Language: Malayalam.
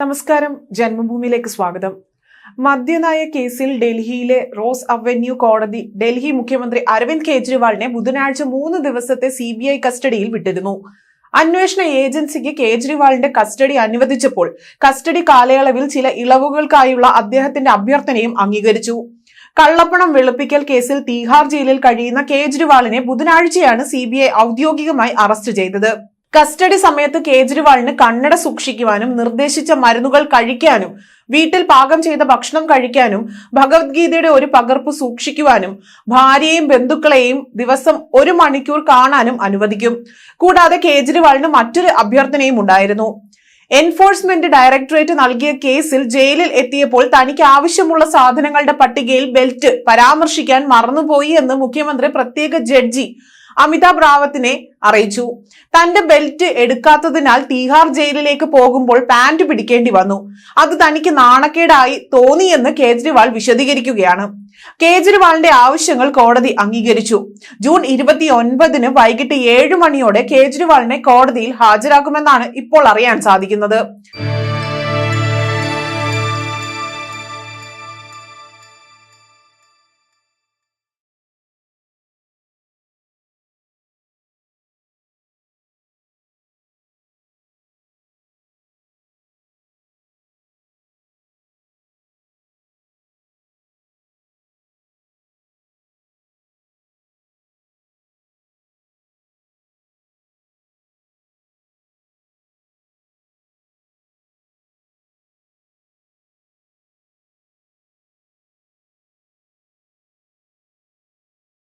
നമസ്കാരം. ജന്മഭൂമിയിലേക്ക് സ്വാഗതം. മദ്യനായ കേസിൽ ഡൽഹിയിലെ റോസ് അവന്യൂ കോടതി ഡൽഹി മുഖ്യമന്ത്രി അരവിന്ദ് കെജ്രിവാളിനെ ബുധനാഴ്ച മൂന്ന് ദിവസത്തെ സി ബി ഐ കസ്റ്റഡിയിൽ വിട്ടിരുന്നു. അന്വേഷണ ഏജൻസിക്ക് കേജ്രിവാളിന്റെ കസ്റ്റഡി അനുവദിച്ചപ്പോൾ കസ്റ്റഡി കാലയളവിൽ ചില ഇളവുകൾക്കായുള്ള അദ്ദേഹത്തിന്റെ അഭ്യർത്ഥനയും അംഗീകരിച്ചു. കള്ളപ്പണം വെളുപ്പിക്കൽ കേസിൽ തീഹാർ ജയിലിൽ കഴിയുന്ന കേജ്രിവാളിനെ ബുധനാഴ്ചയാണ് സി ഔദ്യോഗികമായി അറസ്റ്റ് ചെയ്തത്. കസ്റ്റഡി സമയത്ത് കേജ്രിവാളിന് കണ്ണട സൂക്ഷിക്കുവാനും നിർദ്ദേശിച്ച മരുന്നുകൾ കഴിക്കാനും വീട്ടിൽ പാകം ചെയ്ത ഭക്ഷണം കഴിക്കാനും ഭഗവത്ഗീതയുടെ ഒരു പകർപ്പ് സൂക്ഷിക്കുവാനും ഭാര്യയെയും ബന്ധുക്കളെയും ദിവസം ഒരു മണിക്കൂർ കാണാനും അനുവദിക്കും. കൂടാതെ കേജ്രിവാളിന് മറ്റൊരു അഭ്യർത്ഥനയും ഉണ്ടായിരുന്നു. എൻഫോഴ്സ്മെന്റ് ഡയറക്ടറേറ്റ് നൽകിയ കേസിൽ ജയിലിൽ എത്തിയപ്പോൾ തനിക്ക് ആവശ്യമുള്ള സാധനങ്ങളുടെ പട്ടികയിൽ ബെൽറ്റ് പരാമർശിക്കാൻ മറന്നുപോയി എന്ന് മുഖ്യമന്ത്രി പ്രത്യേക ജഡ്ജി അമിതാഭ് റാവത്തിനെ അറിയിച്ചു. തന്റെ ബെൽറ്റ് എടുക്കാത്തതിനാൽ തീഹാർ ജയിലിലേക്ക് പോകുമ്പോൾ പാന്റ് പിടിക്കേണ്ടി വന്നു. അത് തനിക്ക് നാണക്കേടായി തോന്നിയെന്ന് കേജ്രിവാൾ വിശദീകരിക്കുകയാണ്. കേജ്രിവാളിന്റെ ആവശ്യങ്ങൾ കോടതി അംഗീകരിച്ചു. ജൂൺ ഇരുപത്തി ഒൻപതിന് വൈകിട്ട് ഏഴ് മണിയോടെ കേജ്രിവാളിനെ കോടതിയിൽ ഹാജരാക്കുമെന്നാണ് ഇപ്പോൾ അറിയാൻ സാധിക്കുന്നത്.